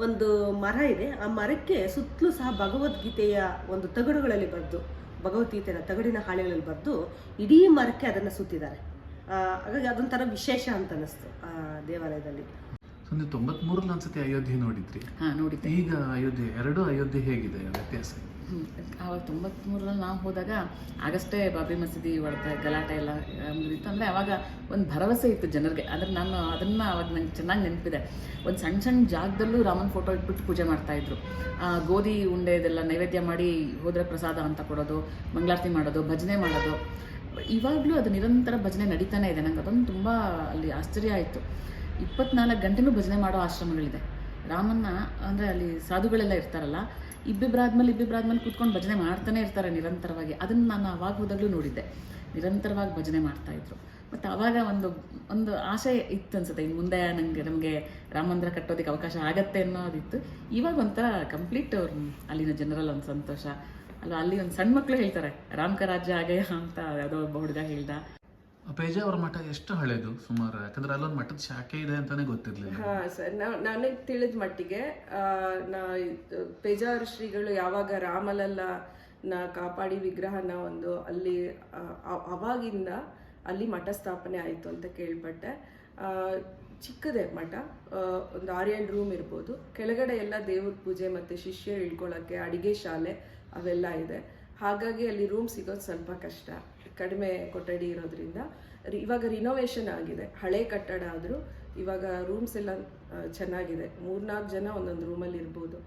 ಒಂದು ಮರ ಇದೆ. ಆ ಮರಕ್ಕೆ ಸುತ್ತಲೂ ಸಹ ಭಗವದ್ಗೀತೆಯ ಒಂದು ತಗಡುಗಳಲ್ಲಿ ಬರೆದು ಭಗವದ್ಗೀತೆಯ ತಗಡಿನ ಹಾಳೆಗಳಲ್ಲಿ ಬರೆದು ಇಡೀ ಮರಕ್ಕೆ ಅದನ್ನು ಸುತ್ತಿದ್ದಾರೆ. ಆ, ಹಾಗಾಗಿ ಅದೊಂಥರ ವಿಶೇಷ ಅಂತ ಅನ್ನಿಸ್ತು ಆ ದೇವಾಲಯದಲ್ಲಿ. ಸುಮ್ಮನೆ ನೀವು ತೊಂಬತ್ಮೂರಲ್ಲಿ ಒಂದ್ಸತಿ ಅಯೋಧ್ಯೆ ನೋಡಿದ್ರಿ? ಹಾಂ ನೋಡಿದ್ದೆ. ಈಗ ಅಯೋಧ್ಯೆ ಎರಡು ಅಯೋಧ್ಯೆ ಹೇಗಿದೆ ವ್ಯತ್ಯಾಸ. ಆವಾಗ ತೊಂಬತ್ಮೂರರಲ್ಲಿ ನಾವು ಹೋದಾಗ ಆಗಷ್ಟೇ ಬಾಬ್ರಿ ಮಸೀದಿ ಒಡೆದ ಗಲಾಟೆ ಎಲ್ಲ ಮುಗಿದಿತ್ತು. ಅಂದರೆ ಅವಾಗ ಒಂದು ಭರವಸೆ ಇತ್ತು ಜನರಿಗೆ. ಆದರೆ ನಾನು ಅದನ್ನು ಅವಾಗ ನಂಗೆ ಚೆನ್ನಾಗಿ ನೆನಪಿದೆ. ಒಂದು ಸಣ್ಣ ಸಣ್ಣ ಜಾಗದಲ್ಲೂ ರಾಮನ ಫೋಟೋ ಇಟ್ಬಿಟ್ಟು ಪೂಜೆ ಮಾಡ್ತಾಯಿದ್ರು ಗೋಧಿ ಉಂಡೆ ಇದೆಲ್ಲ ನೈವೇದ್ಯ ಮಾಡಿ ಹೋದರೆ ಪ್ರಸಾದ ಅಂತ ಕೊಡೋದು, ಮಂಗಳಾರತಿ ಮಾಡೋದು, ಭಜನೆ ಮಾಡೋದು. ಇವಾಗಲೂ ಅದು ನಿರಂತರ ಭಜನೆ ನಡೀತಾನೆ ಇದೆ. ನಂಗೆ ಅದೊಂದು ತುಂಬ ಅಲ್ಲಿ ಆಶ್ಚರ್ಯ ಆಯಿತು. ಇಪ್ಪತ್ನಾಲ್ಕು ಗಂಟೆನೂ ಭಜನೆ ಮಾಡೋ ಆಶ್ರಮಗಳಿದೆ. ರಾಮನ್ನ ಅಂದರೆ ಅಲ್ಲಿ ಸಾಧುಗಳೆಲ್ಲ ಇರ್ತಾರಲ್ಲ ಇಬ್ಬಿಬ್ಬರಾದ್ಮೇಲೆ ಇಬ್ಬಿಬ್ಬರಾದ್ಮೇಲೆ ಕೂತ್ಕೊಂಡು ಭಜನೆ ಮಾಡ್ತಾನೆ ಇರ್ತಾರೆ ನಿರಂತರವಾಗಿ. ಅದನ್ನು ನಾನು ಅವಾಗ ಹೋದಾಗಲೂ ನೋಡಿದ್ದೆ. ನಿರಂತರವಾಗಿ ಭಜನೆ ಮಾಡ್ತಾ ಇದ್ರು. ಮತ್ತು ಅವಾಗ ಒಂದು ಒಂದು ಆಸೆ ಇತ್ತು ಅನ್ಸುತ್ತೆ. ಇನ್ನು ಮುಂದೆ ನನಗೆ ನಮಗೆ ರಾಮ ಮಂದಿರ ಕಟ್ಟೋದಕ್ಕೆ ಅವಕಾಶ ಆಗತ್ತೆ ಅನ್ನೋದಿತ್ತು. ಇವಾಗ ಒಂಥರ ಕಂಪ್ಲೀಟ್ ಅವ್ರು ಅಲ್ಲಿನ ಜನರಲ್ ಒಂದು ಸಂತೋಷ. ಅಲ್ಲ ಅಲ್ಲಿ ಒಂದು ಸಣ್ಣ ಮಕ್ಕಳು ಹೇಳ್ತಾರೆ ರಾಮಕ ರಾಜ್ಯ ಆಗಯ ಅಂತ ಯಾವುದೋ ಒಬ್ಬ ಹುಡುಗ ಹೇಳ್ದ. ಪೇಜಾವರ ಮಠ ಎಷ್ಟು ಹಳೇದು ಸುಮಾರು? ಯಾಕಂದ್ರೆ ಅಲ್ಲೊಂದು ಮಠದ ಶಾಖೆ ಇದೆ ಅಂತಾನೆ ಗೊತ್ತಿರ್ಲಿಲ್ಲ. ಹಾ, ಸರ್. ನನಗೆ ತಿಳಿದ ಮಟ್ಟಿಗೆ ನಾ ಪೇಜಾವರ ಶ್ರೀಗಳು ಯಾವಾಗ ರಾಮಲಲ್ಲ ನ ಕಾಪಾಡಿ ವಿಗ್ರಹನ ಒಂದು ಅಲ್ಲಿ ಅವಾಗಿಂದ ಅಲ್ಲಿ ಮಠ ಸ್ಥಾಪನೆ ಆಯಿತು ಅಂತ ಕೇಳ್ಪಟ್ಟೆ. ಚಿಕ್ಕದೇ ಮಠ ಒಂದು ಆರಿಯನ್ ರೂಮ್ ಇರ್ಬೋದು. ಕೆಳಗಡೆ ಎಲ್ಲ ದೇವ್ರ ಪೂಜೆ ಮತ್ತು ಶಿಷ್ಯರು ಇಳ್ಕೊಳ್ಳೋಕ್ಕೆ ಅಡಿಗೆ ಶಾಲೆ ಅವೆಲ್ಲ ಇದೆ. ಹಾಗಾಗಿ ಅಲ್ಲಿ ರೂಮ್ ಸಿಗೋದು ಸ್ವಲ್ಪ ಕಷ್ಟ. ಕಡಿಮೆ ಕೊಠಡಿ ಇರೋದ್ರಿಂದ ಇವಾಗ ರಿನೋವೇಷನ್ ಆಗಿದೆ. ಹಳೆ ಕಟ್ಟಡ ಆದರೂ ಇವಾಗ ರೂಮ್ಸ್ ಎಲ್ಲ ಚೆನ್ನಾಗಿದೆ. ಮೂರ್ನಾಲ್ಕು ಜನ ಒಂದೊಂದು ರೂಮಲ್ಲಿ ಇರ್ಬೋದು.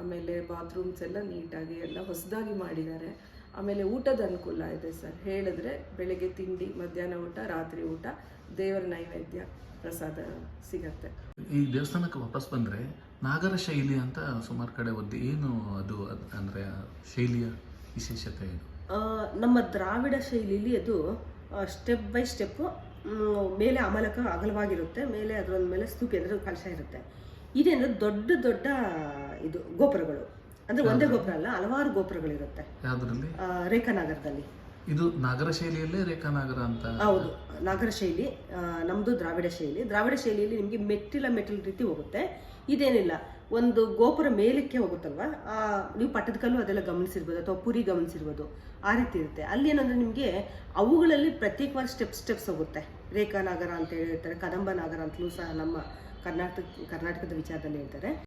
ಆಮೇಲೆ ಬಾತ್ರೂಮ್ಸ್ ಎಲ್ಲ ನೀಟಾಗಿ ಎಲ್ಲ ಹೊಸದಾಗಿ ಮಾಡಿದ್ದಾರೆ. ಆಮೇಲೆ ಊಟದ ಅನುಕೂಲ ಇದೆ ಸರ್. ಹೇಳಿದ್ರೆ ಬೆಳಗ್ಗೆ ತಿಂಡಿ, ಮಧ್ಯಾಹ್ನ ಊಟ, ರಾತ್ರಿ ಊಟ, ದೇವರ ನೈವೇದ್ಯ ಪ್ರಸಾದ ಸಿಗತ್ತೆ. ಈ ದೇವಸ್ಥಾನಕ್ಕೆ ವಾಪಸ್ ಬಂದ್ರೆ ನಾಗರ ಶೈಲಿ ಅಂತ ಸುಮಾರು ಕಡೆ ಒದ್ದು ಏನು ಅದು ಅಂದರೆ ಶೈಲಿಯ ವಿಶೇಷತೆ ಏನು? ನಮ್ಮ ದ್ರಾವಿಡ ಶೈಲಿಲಿ ಅದು ಸ್ಟೆಪ್ ಬೈ ಸ್ಟೆಪ್ಪು ಮೇಲೆ ಅಮಲಕ ಅಗಲವಾಗಿರುತ್ತೆ ಮೇಲೆ ಅದರ ಮೇಲೆ ಸ್ತೂಪಿ ಅಂದರೆ ಕಲಶ ಇರುತ್ತೆ. ಇದೇನು ದೊಡ್ಡ ದೊಡ್ಡ ಇದು ಗೋಪುರಗಳು. ಅಂದರೆ ಒಂದೇ ಗೋಪುರ ಅಲ್ಲ ಹಲವಾರು ಗೋಪುರಗಳಿರುತ್ತೆ. ರೇಖಾನಗರದಲ್ಲಿ. ಇದು ನಾಗರ ಶೈಲಿಯಲ್ಲೇ ರೇಖಾನಗರ ಅಂತ? ಹೌದು ನಾಗರ ಶೈಲಿ ನಮ್ಮದು ನಮ್ದು ದ್ರಾವಿಡ ಶೈಲಿ. ದ್ರಾವಿಡ ಶೈಲಿಯಲ್ಲಿ ನಿಮಗೆ ಮೆಟ್ಟಿಲ ಮೆಟ್ಟಿಲ ರೀತಿ ಹೋಗುತ್ತೆ. ಇದೇನಿಲ್ಲ ಒಂದು ಗೋಪುರ ಮೇಲಕ್ಕೆ ಹೋಗುತ್ತಲ್ವಾ? ಆ, ನೀವು ಪಟ್ಟದಕಲ್ಲು ಅದೆಲ್ಲ ಗಮನಿಸಿರ್ಬೋದು ಅಥವಾ ಪುರಿ ಗಮನಿಸಿರ್ಬೋದು ಆ ರೀತಿ ಇರುತ್ತೆ. ಅಲ್ಲಿ ಏನಂದ್ರೆ ನಿಮಗೆ ಅವುಗಳಲ್ಲಿ ಪ್ರತ್ಯೇಕವಾದ ಸ್ಟೆಪ್ ಸ್ಟೆಪ್ಸ್ ಹೋಗುತ್ತೆ. ರೇಖಾ ನಾಗರ ಅಂತ ಹೇಳ್ತಾರೆ ಕದಂಬ ನಾಗರ ಅಂತಲೂ ಸಹ ನಮ್ಮ ಕರ್ನಾಟಕ ಕರ್ನಾಟಕದ ವಿಚಾರದಲ್ಲಿ ಹೇಳ್ತಾರೆ.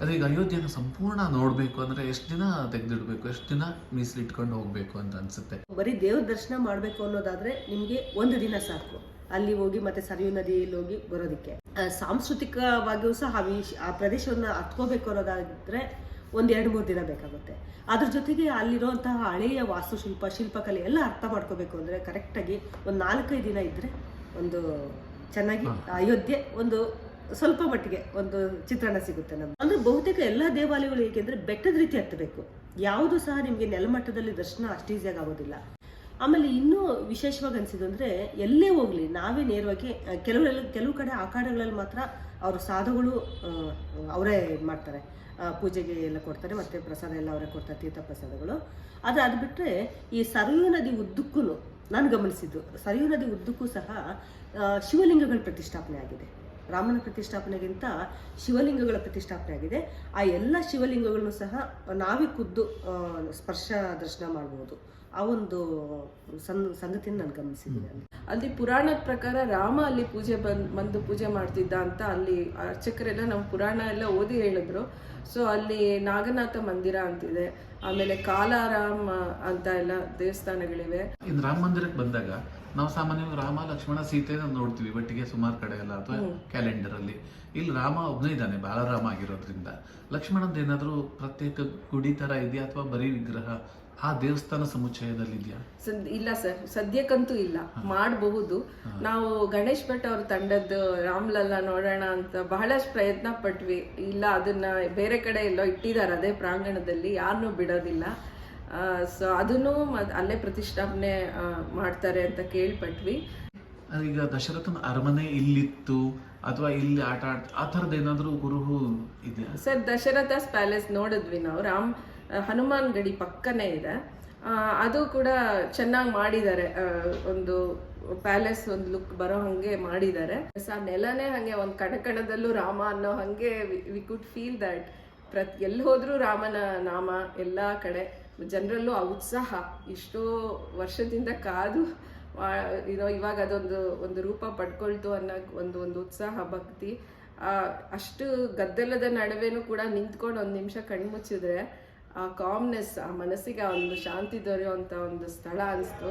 ಅದೇ ಈಗ ಅಯೋಧ್ಯೆನ ಸಂಪೂರ್ಣ ನೋಡಬೇಕು ಅಂದ್ರೆ ಎಷ್ಟು ದಿನ ತೆಗೆದಿಡ್ಬೇಕು ಎಷ್ಟು ದಿನ ಮೀಸಲಿಟ್ಕೊಂಡು ಹೋಗ್ಬೇಕು ಅಂತ ಅನ್ಸುತ್ತೆ. ಬರೀ ದೇವ್ರ ದರ್ಶನ ಮಾಡಬೇಕು ಅನ್ನೋದಾದ್ರೆ ನಿಮಗೆ ಒಂದು ದಿನ ಸಾಕು. ಅಲ್ಲಿ ಹೋಗಿ ಮತ್ತೆ ಸರಿಯು ನದಿಯಲ್ಲಿ ಹೋಗಿ ಬರೋದಕ್ಕೆ. ಸಾಂಸ್ಕೃತಿಕವಾಗಿಯೂ ಸಹ ಆ ಪ್ರದೇಶವನ್ನು ಹತ್ಕೋಬೇಕು ಅನ್ನೋದಾದ್ರೆ ಒಂದು ಎರಡು ಮೂರು ದಿನ ಬೇಕಾಗುತ್ತೆ. ಅದ್ರ ಜೊತೆಗೆ ಅಲ್ಲಿರುವಂತಹ ಹಳೆಯ ವಾಸ್ತುಶಿಲ್ಪ ಶಿಲ್ಪಕಲೆ ಎಲ್ಲ ಅರ್ಥ ಮಾಡ್ಕೋಬೇಕು ಅಂದರೆ ಕರೆಕ್ಟಾಗಿ ಒಂದು ನಾಲ್ಕೈದು ದಿನ ಇದ್ದರೆ ಒಂದು ಚೆನ್ನಾಗಿ ಅಯೋಧ್ಯೆ ಒಂದು ಸ್ವಲ್ಪ ಮಟ್ಟಿಗೆ ಒಂದು ಚಿತ್ರಣ ಸಿಗುತ್ತೆ ನಮ್ಗೆ. ಅಂದ್ರೆ ಬಹುತೇಕ ಎಲ್ಲ ದೇವಾಲಯಗಳು ಏಕೆಂದ್ರೆ ಬೆಟ್ಟದ ರೀತಿ ಹತ್ತಬೇಕು. ಯಾವುದು ಸಹ ನಿಮಗೆ ನೆಲಮಟ್ಟದಲ್ಲಿ ದರ್ಶನ ಅಷ್ಟು ಈಸಿಯಾಗಿ ಆಗೋದಿಲ್ಲ. ಆಮೇಲೆ ಇನ್ನೂ ವಿಶೇಷವಾಗಿ ಅನಿಸಿದ್ದು ಅಂದರೆ ಎಲ್ಲೇ ಹೋಗಲಿ, ನಾವೇ ನೇರವಾಗಿ ಕೆಲವರೆಲ್ಲ, ಕೆಲವು ಕಡೆ ಆಖಾಡಗಳಲ್ಲಿ ಮಾತ್ರ ಅವರು ಸಾಧುಗಳು ಅವರೇ ಮಾಡ್ತಾರೆ. ಪೂಜೆಗೆ ಎಲ್ಲ ಕೊಡ್ತಾರೆ, ಮತ್ತು ಪ್ರಸಾದ ಎಲ್ಲ ಅವರೇ ಕೊಡ್ತಾರೆ ತೀರ್ಥ ಪ್ರಸಾದಗಳು ಆದರೆ ಅದು ಬಿಟ್ಟರೆ ಈ ಸರಯೂ ನದಿ ಉದ್ದಕ್ಕೂ ನಾನು ಗಮನಿಸಿದ್ದು, ಸರಯೂ ನದಿ ಉದ್ದಕ್ಕೂ ಸಹ ಶಿವಲಿಂಗಗಳ ಪ್ರತಿಷ್ಠಾಪನೆ ಆಗಿದೆ. ರಾಮನ ಪ್ರತಿಷ್ಠಾಪನೆಗಿಂತ ಶಿವಲಿಂಗಗಳ ಪ್ರತಿಷ್ಠಾಪನೆ ಆಗಿದೆ. ಆ ಎಲ್ಲ ಶಿವಲಿಂಗಗಳನ್ನು ಸಹ ನಾವೇ ಖುದ್ದು ಸ್ಪರ್ಶ ದರ್ಶನ ಮಾಡ್ಬೋದು. ಆ ಒಂದು ಸಂ ಸಂಗತಿಯನ್ನು ನಾನು ಗಮನಿಸಿದ್ದೀನಿ. ಅಲ್ಲಿ ಅಲ್ಲಿ ಪುರಾಣದ ಪ್ರಕಾರ ರಾಮ ಅಲ್ಲಿ ಪೂಜೆ ಬಂದ್ ಬಂದು ಪೂಜೆ ಮಾಡ್ತಿದ್ದ ಅಂತ ಅಲ್ಲಿ ಅರ್ಚಕರೆಲ್ಲ ನಮ್ಮ ಪುರಾಣ ಎಲ್ಲ ಓದಿ ಹೇಳಿದ್ರು. ಸೊ ಅಲ್ಲಿ ನಾಗನಾಥ ಮಂದಿರ ಅಂತಿದೆ. ಆಮೇಲೆ ಕಾಲಾರಾಮ ಅಂತ ಎಲ್ಲ ದೇವಸ್ಥಾನಗಳಿವೆ. ಇನ್ನು ರಾಮ ಮಂದಿರಕ್ಕೆ ಬಂದಾಗ ನಾವು ಸಾಮಾನ್ಯವಾಗಿ ರಾಮ ಲಕ್ಷ್ಮಣ ಸೀತೆ ನೋಡ್ತೀವಿ ಒಟ್ಟಿಗೆ ಸುಮಾರು ಕಡೆ ಎಲ್ಲ ಅಥವಾ ಕ್ಯಾಲೆಂಡರ್ ಅಲ್ಲಿ ಇಲ್ಲಿ ರಾಮ ಒಬ್ಬನೇ ಇದ್ದಾನೆ ಬಾಲರಾಮ ಆಗಿರೋದ್ರಿಂದ. ಲಕ್ಷ್ಮಣದ ಏನಾದರೂ ಪ್ರತ್ಯೇಕ ಗುಡಿ ತರ ಇದೆಯಾ ಅಥವಾ ಬರೀ ವಿಗ್ರಹ ಆ ದೇವಸ್ಥಾನ ಸಮುಚ್ಚಯದಲ್ಲಿ ಇದೆಯಾ ಇಲ್ಲ ಸರ್ ಸದ್ಯಕ್ಕಂತೂ ಇಲ್ಲ. ಮಾಡಬಹುದು. ನಾವು ಗಣೇಶ್ ಭಟ್ ಅವ್ರ ತಂಡದ್ದು ರಾಮ್ಲಲ್ಲ ನೋಡೋಣ ಅಂತ ಬಹಳಷ್ಟು ಪ್ರಯತ್ನ ಪಟ್ವಿ. ಇಲ್ಲ ಅದನ್ನ ಬೇರೆ ಕಡೆ ಎಲ್ಲೋ ಇಟ್ಟಿದ್ದಾರೆ ಅದೇ ಪ್ರಾಂಗಣದಲ್ಲಿ ಯಾರನ್ನೂ ಬಿಡೋದಿಲ್ಲ. ಸೊ ಅದನ್ನು ಅಲ್ಲೇ ಪ್ರತಿಷ್ಠಾಪನೆ ಮಾಡ್ತಾರೆ ಅಂತ ಕೇಳ್ಪಟ್ವಿ. ಈಗ ದಶರಥನ ಅರಮನೆ ಇಲ್ಲಿತ್ತು ಅಥವಾ ಇಲ್ಲಿ ಆಟ ಆ ಥರದ್ದು ಏನಾದರೂ ಕುರುಹು ಇದೆಯಾ? ಸರ್ ದಶರಥಸ್ ಪ್ಯಾಲೇಸ್ ನೋಡಿದ್ವಿ ನಾವು. ರಾಮ್ ಹನುಮಾನ್ ಗಡಿ ಪಕ್ಕನೇ ಇದೆ. ಆ, ಅದು ಕೂಡ ಚೆನ್ನಾಗಿ ಮಾಡಿದ್ದಾರೆ. ಆ, ಒಂದು ಪ್ಯಾಲೇಸ್ ಒಂದು ಲುಕ್ ಬರೋ ಹಂಗೆ ಮಾಡಿದ್ದಾರೆ. ಸ ನೆಲನೇ ಹಂಗೆ ಒಂದು ಕಣಕಣದಲ್ಲೂ ರಾಮ ಅನ್ನೋ ಹಂಗೆ ವಿ ಕುಡ್ ಫೀಲ್ ದಟ್ ಪ್ರತ್ ಎಲ್ಲಿ ಹೋದ್ರೂ ರಾಮನ ನಾಮ ಎಲ್ಲ ಕಡೆ ಜನರಲ್ಲೂ ಆ ಉತ್ಸಾಹ ಇಷ್ಟೋ ವರ್ಷದಿಂದ ಕಾದು ಏನೋ ಇವಾಗ ಅದೊಂದು ಒಂದು ರೂಪ ಪಡ್ಕೊಳ್ತು ಅನ್ನೋ ಒಂದು ಒಂದು ಉತ್ಸಾಹ ಭಕ್ತಿ ಆ, ಅಷ್ಟು ಗದ್ದಲದ ನಡುವೆನೂ ಕೂಡ ನಿಂತ್ಕೊಂಡು ಒಂದು ನಿಮಿಷ ಕಣ್ಮುಚ್ಚಿದ್ರೆ ಆ ಕಾಮ್ನೆಸ್ ಆ ಮನಸ್ಸಿಗೆ ಒಂದು ಶಾಂತಿ ದೊರೆಯುವಂತ ಒಂದು ಸ್ಥಳ ಅನಿಸ್ತು.